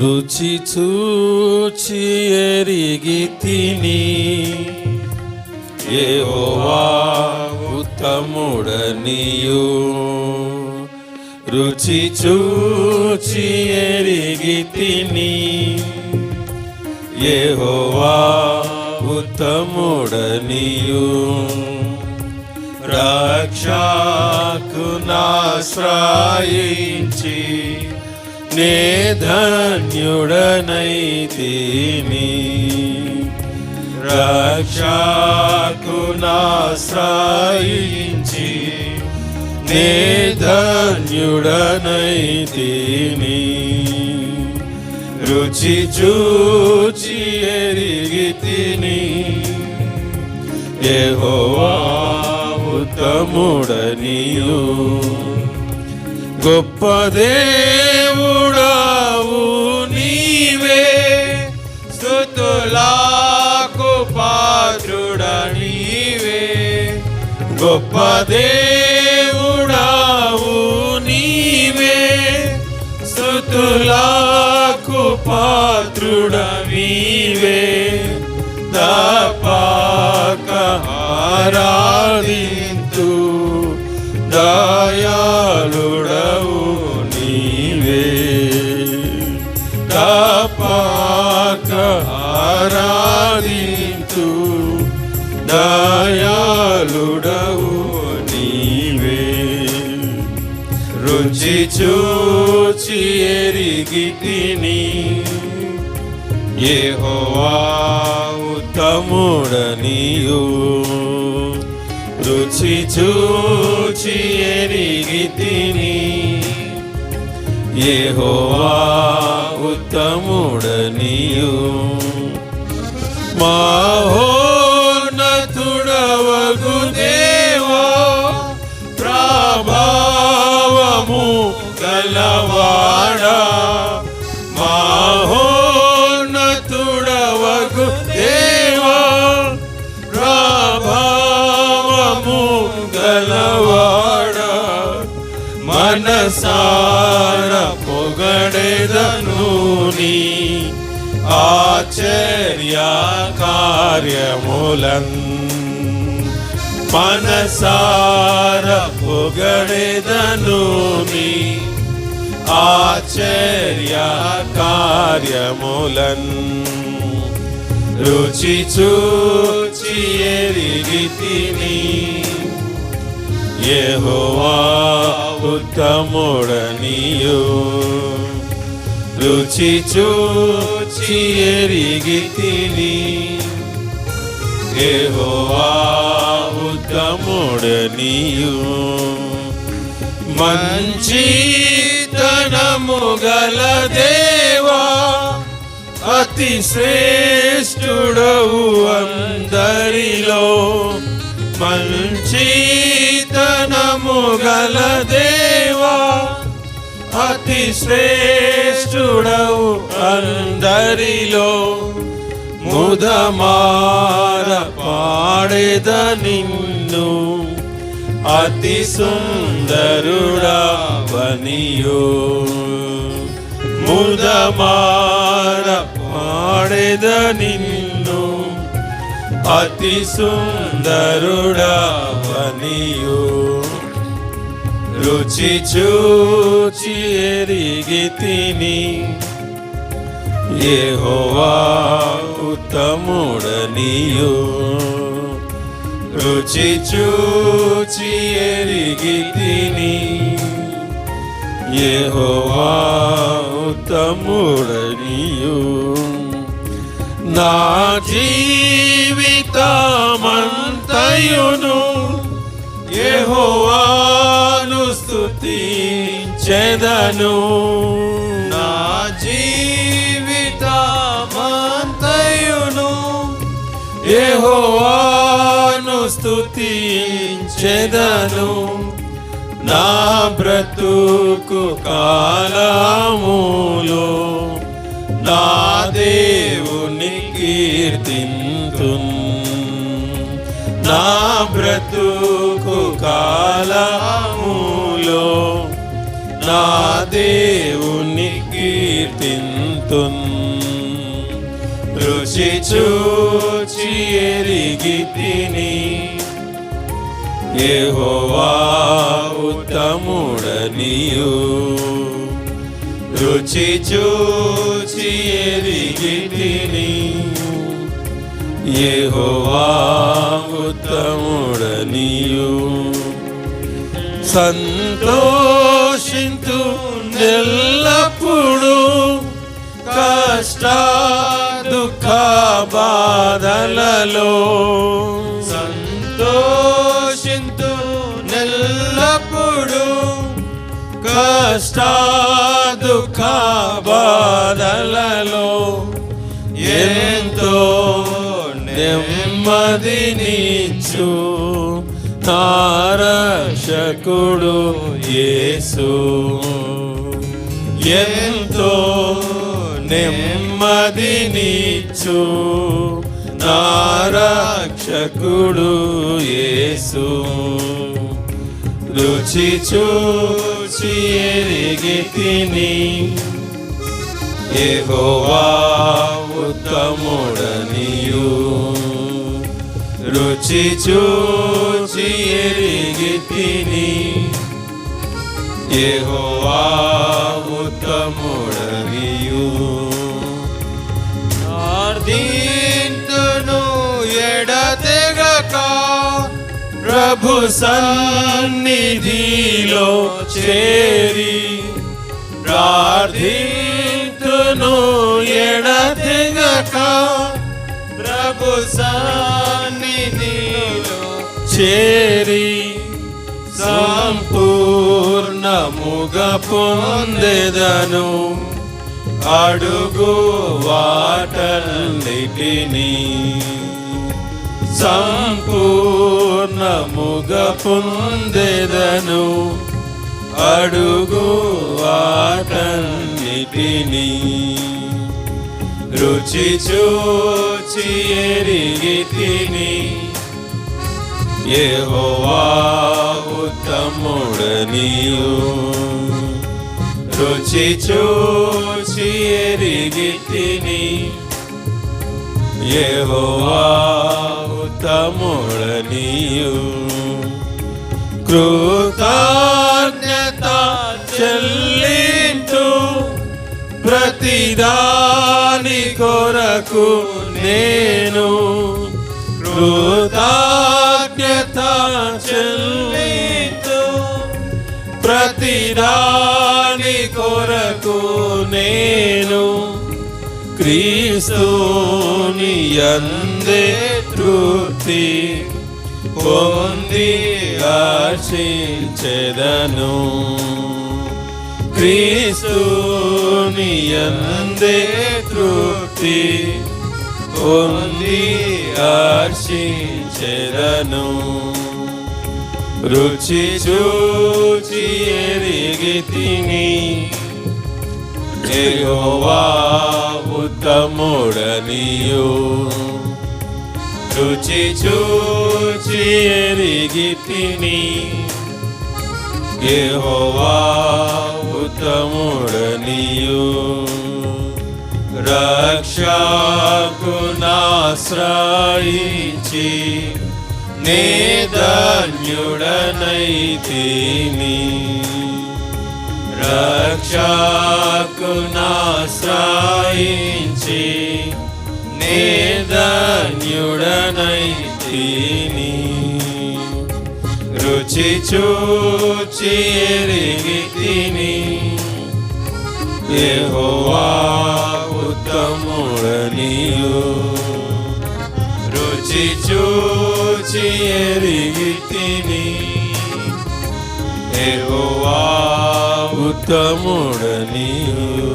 రుచి చూచి ఎరిగి తిని ఏవా ఉత్తముడనియు రుచి చూచి ఎరిగి తిని ఏహోవా ఉత్తముడనియు రక్షకు రక్షకునాశ్రయించి నే ధన్యుడనైతిని. రక్షకునాశ్రయించి నే ధన్యుడనైతిని. రుచి చూచి ఎరిగితిని యెహోవా ఉత్తముడనియు. గొప్ప దేవుడావు నీవే. స్థుతులకు పాత్రుడ నీవే. గొప్ప దేవుడావు నీవే. స్థుతులకు పాత్రుడ నీవే. తపాక ఆరాధింతు దయాళుడవు ఎరిగి తిని యెహోవా ఉత్తముడనియు. రుచి చూచి ఎరిగితిని. యెహోవా ఉత్తముడనియు. మా గలవాడా మనసార పొగడెదను నీ ఆచర్య కార్యములం మనసార పొగడెదను నీ ఆచర్య కార్యములన్ రుచి చూచి ఎరిగితిని యహోవా ఉత్తముడనియు. రుచి చూచి ఎరిగి తిని. యహోవా ఉత్తముడనియు. మంచి తనము గల దేవా అతి శ్రేష్ఠుడవు అందరిలో. మంచి గల దేవా అతి శ్రేష్ఠుడవు అందరిలో ముదమార పాడెద నిన్ను అతి సుందరుడవనియో ముదమార పాడెద నిన్ను అతి సుందరుడవనియో రుచి చూచి ఎరిగి తిని యెహోవా ఉత్తముడనియు. రుచి చూచి ఎరిగి తిని యెహోవా ఉత్తముడనియు. నా జీవితమంతయును. యెహోవాను స్తుతించెదను నా జీవితమంతయును యెహోవాను స్తుతించెదను. నా బ్రతుకు కాలములో నా దేవుని కీర్తింతున్. నా బ్రతుకు కాలములో నా దేవుని కీర్తింతు తున్ రుచి చూచి ఎరిగి తిని. యెహోవా ఉత్తముడనియు. రుచి చూచి ఎరిగి తిని. యెహోవా ఉత్తముడనియు. సంతో సంతోషింతు ఎల్లప్పుడు కష్ట దుఃఖ బాధలలో సంతోషింతు నెల్లప్పుడు కష్ట దుఃఖ బాధలలో ఎంతో నెమ్మదినిచ్చు నారక్షకుడు యేసు. ఎంతో నెమ్మదినిచ్చు నారాక్షకుడు యేసు. రుచి చూచి ఎరిగి తిని యెహోవా ఉత్తముడనియు. రుచి చూచి ఎరిగి యెహోవా ఉత్తముడనియు ప్రార్థింతును ఎడతెగక ప్రభు సన్నిధిలో చేరి ప్రార్థింతును ఎడతెగక ప్రభు సన్నిధిలో చేరి సంపూర్ణముగా పొందెదను. అడుగు వాటన్నిటిని. సంపూర్ణముగా పొందెదను. అడుగు వాటన్నిటిని. రుచి చూచి ఎరిగి తిని. యెహోవా ఉత్తముడనియు రుచి చూచి ఎరిగి తిని యెహోవా ఉత్తముడనియు. కృతజ్ఞత చెల్లించు. ప్రతిదాని కొరకు నేను కృతజ్ఞత చెల్లి ప్రతి దాని కొరకు నేను క్రీస్తుని అందే తృప్తి పొంది ఆశించెదను. క్రీస్తుని అందే తృప్తి పొంది ఆశించెదను. రుచి చూచి ఎరిగితిని ఎగోవా ఉత్తముడనియు. రుచి చూచి ఎరిగి తిని యెహోవా ఉత్తముడనియు. రక్షకునాశ్రయించి నే ధన్యుడనైతిని రక్షకునాశ్రయించి నే ధన్యుడనైతిని. రుచి చూచి ఎరిగితిని యెహోవా ఉత్తముడనియు. రుచి చూ ఎరిగి తిని యెహోవా ఉత్తముడనియు.